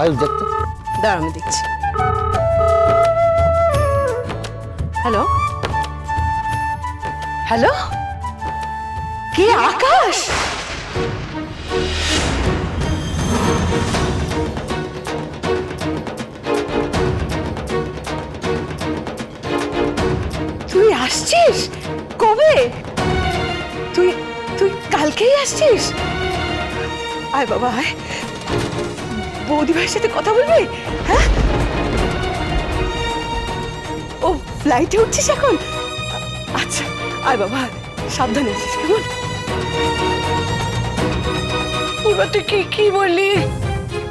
আয়ুষ দেখতো দাঁড়া আমি দেখছি। হ্যালো? হ্যালো? কে আকাশ? তুই আসছিস? কবে? তুই তুই কালকেই আসছিস? আয় বাবা, আয়। বৌদি ভাইয়ের সাথে কথা বলবি? হ্যাঁ? ও ফ্লাইটে উঠছিস এখন? আচ্ছা আয় বাবা সাবধানে আছিস কেমন? তুই কি কি বললি?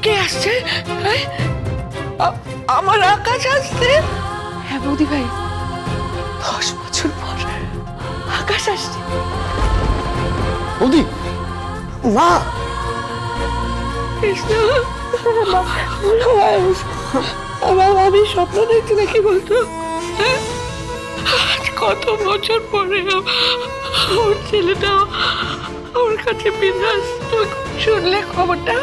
কে আসছে? হ্যাঁ? আমার আকাশ আসছে? হ্যাঁ বৌদি ভাই দশ বছর পর আকাশ আসছে। বৌদি মা! কৃষ্ণ! আমার আমি স্বপ্ন দেখছি নাকি বলতো কত বছর পরে ওর ছেলেটা ওর কাছে আসতো শুনলে খবরটা?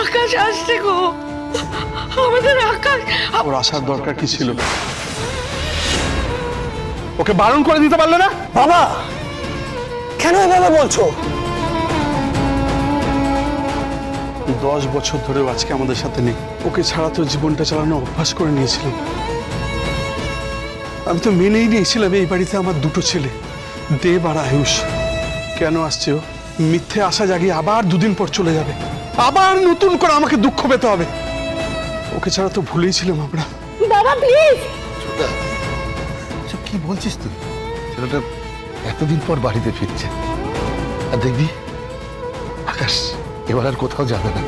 আকাশ আসছে গো। আমাদের আকাশ ওর আসার দরকার কি ছিল? ওকে বারণ করে দিতে পারলে না? বাবা কেন এভাবে বলছো? দশ বছর ধরেও আজকে আমাদের সাথে নেই। ওকে ছাড়া তো জীবনটা চালানো অভ্যাস করে নিয়েছিলাম। আমি তো মেনেই নিয়েছিলাম এই বাড়িতে আমার দুটো ছেলে দেব আর আয়ুষ। কেন আসছে ও? মিথ্যে আশা জাগিয়ে আবার দুদিন পর চলে যাবে। আবার নতুন করে আমাকে দুঃখ পেতে হবে। ওকে ছাড়া তো ভুলেই ছিলাম আমরা। বাবা প্লিজ কি বলছিস তুই? ছেলেটা এতদিন পর বাড়িতে ফিরছে। আর দেখবি আকাশ এবার আর কোথাও যাবে না।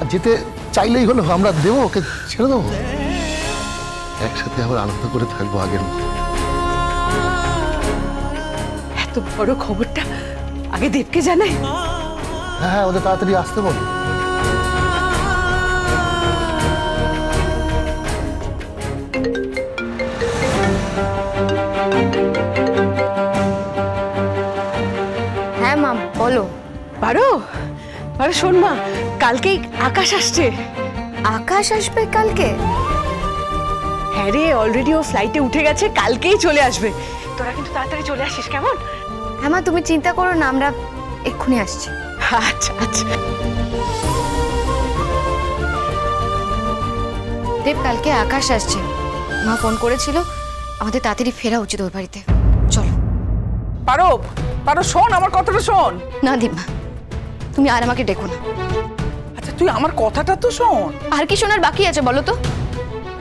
আর যেতে চাইলেই হলো আমরা দেবো ওকে ছেড়ে দেবো। একসাথে আবার আনন্দ করে থাকব আগের মতো। এত বড় খবরটা আগে দেবকে জানাই। হ্যাঁ হ্যাঁ ওদের তাড়াতাড়ি আসতে বল। হ্যাঁ মা বলো। পারো পারো শোন মা কালকেই আকাশ আসছে। আকাশ আসবে কালকে? হ্যাঁ রে অলরেডি ও ফ্লাইটে উঠে গেছে কালকেই চলে আসবে। তোরা কিন্তু তাড়াতাড়ি চলে আসিস কেমন? হ্যাঁ মা তুমি চিন্তা করো না আমরা এক্ষুনি আসছি। আচ্ছা আচ্ছা। দেব কালকে আকাশ আসছে। মা ফোন করেছিল আমাদের তাড়াতাড়ি ফেরা উচিত ওর বাড়িতে। চলো। পারো পারো শোন আমার কথাটা শোন। না দিমা তুমি আর আমাকে ডেকো না। আচ্ছা তুই আমার কথাটা তো শোন। আর কি শোনার বাকি আছে বলো তো?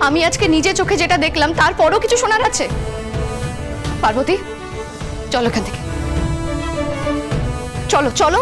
আমি আজকে নিজে চোখে যেটা দেখলাম তারপরও কিছু শোনার আছে? পার্বতী চলো এখান থেকে। চলো চলো।